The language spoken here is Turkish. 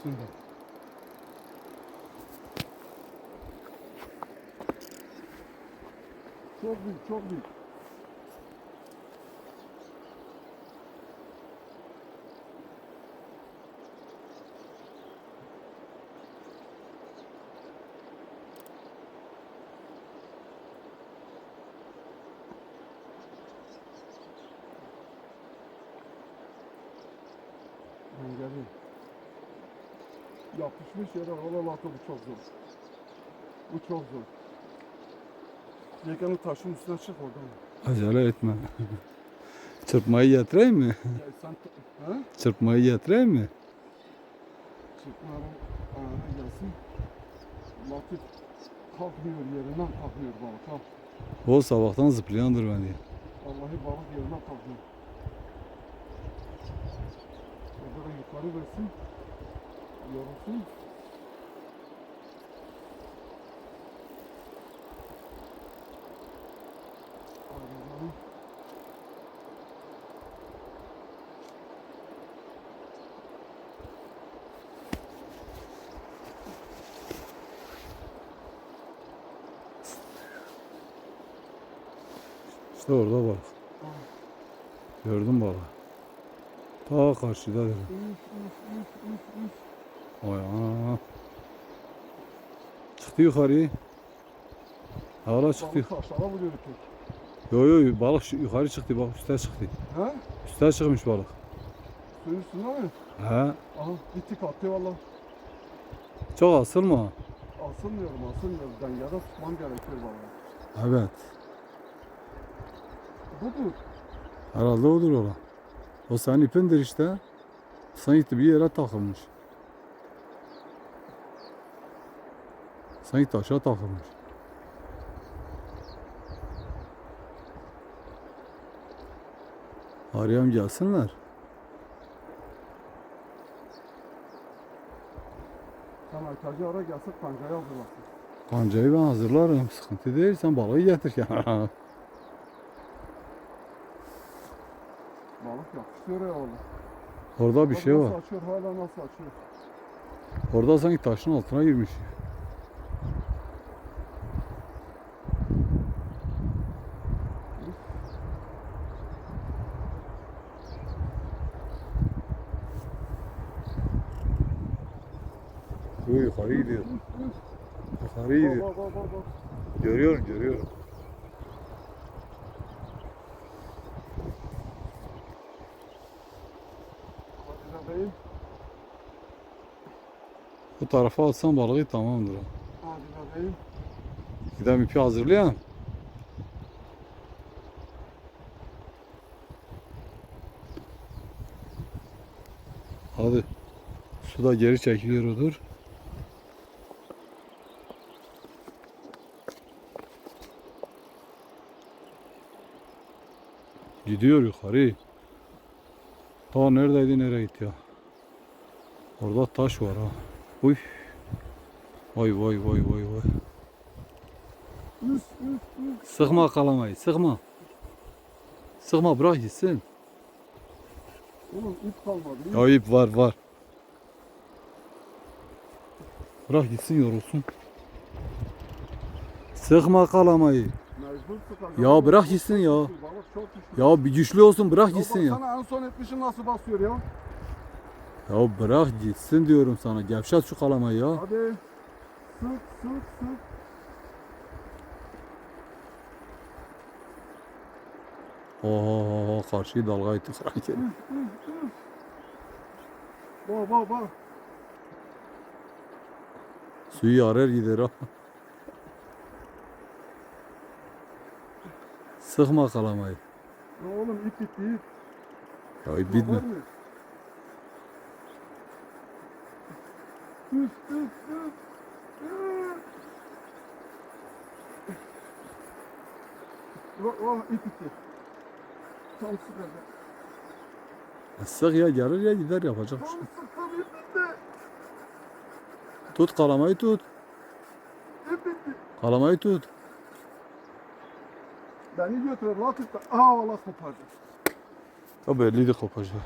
üstünde. Çok büyük, çok büyük. Engeli. Yapışmış yere halalatı bu çok zor. Bu çok zor. Yeganı taşın üstüne çık oradan. Acele etme. Çırpmayı getireyim mi? Ya sen ha? Çırpmayı getireyim mi? Çıkmadan ayağına gelsin. Latif kalkmıyor yerinden kalkmıyor balık. Ha. O sabahtan zıplayandır bence. Vallahi balık yerinden kalkmıyor. Burada yukarı versin. Yorulsun. İşte orada bak. Gördün balığı. Ta karşıda dedi. Üf, üf, üf, üf, üf. Oy ana. Çıktı yukarı. Hala çıktı. Balık vuruyor tek. Yo yo balık yukarı çıktı bak üste çıktı. Ha? Üste çıkmış balık. Suyun üstünde mi? He. Aha gitti kalktı valla. Çok asılma. Asılmıyorum asılmıyorum. Dengede tutmam gerekiyor valla. Evet. Budur. Herhalde odur ola. O senin ipindir işte. Sanki bir yere takılmış. Sanki taşa takılmış. Arayam gelsinler. Sen Aytacı ara gelse kancayı hazırlasın. Kancayı ben hazırlarım. Sıkıntı değil. Sen balığı getir kenara. Balık yapıştırıyor ya valla. Orada bir Bak şey nasıl var. açıyor hala nasıl açıyor. Orada sanki taşın altına girmiş. Bu yukarı gidiyor. Yukarı gidiyor. Görüyorum, görüyorum. Bu tarafa atsan balığı tamamdır. Gidelim ipi hazırlayalım. Hadi. Su da geri çekiliyor odur. Gidiyor yukarı. Ta neredeydi nereye gitti ya? Orada taş var ha. Uy. Vay vay vay vay vay. Sıkma kalamayı, sıkma. Sıkma bırak gitsin. Oğlum ip kalmadı. Ya ip var var. Bırak gitsin yorulsun. Sıkma kalamayı. Ya bırak gitsin ya. Çok. Ya bir güçlü olsun bırak gitsin ya. baksana en son etmişim nasıl basıyor ya. Ya bırak gitsin diyorum sana. Gevşet şu kalamayı ya. Hadi. Sık sık sık. Oho karşı dalga itti sanki. Bak bak bak. Suyu yarar gider ha. Sıkma kalamayı. Ya oğlum ip bitti ip. Ya ip bitme. Üf üf üf. İp bitti. Tam sıkacak. Sık ya gelir ya gider yapacak bir şey. Tut kalamayı tut. Kalamayı tut. Beni götür Latif de. Aa valla kopardı. Ya belliydi kopacak.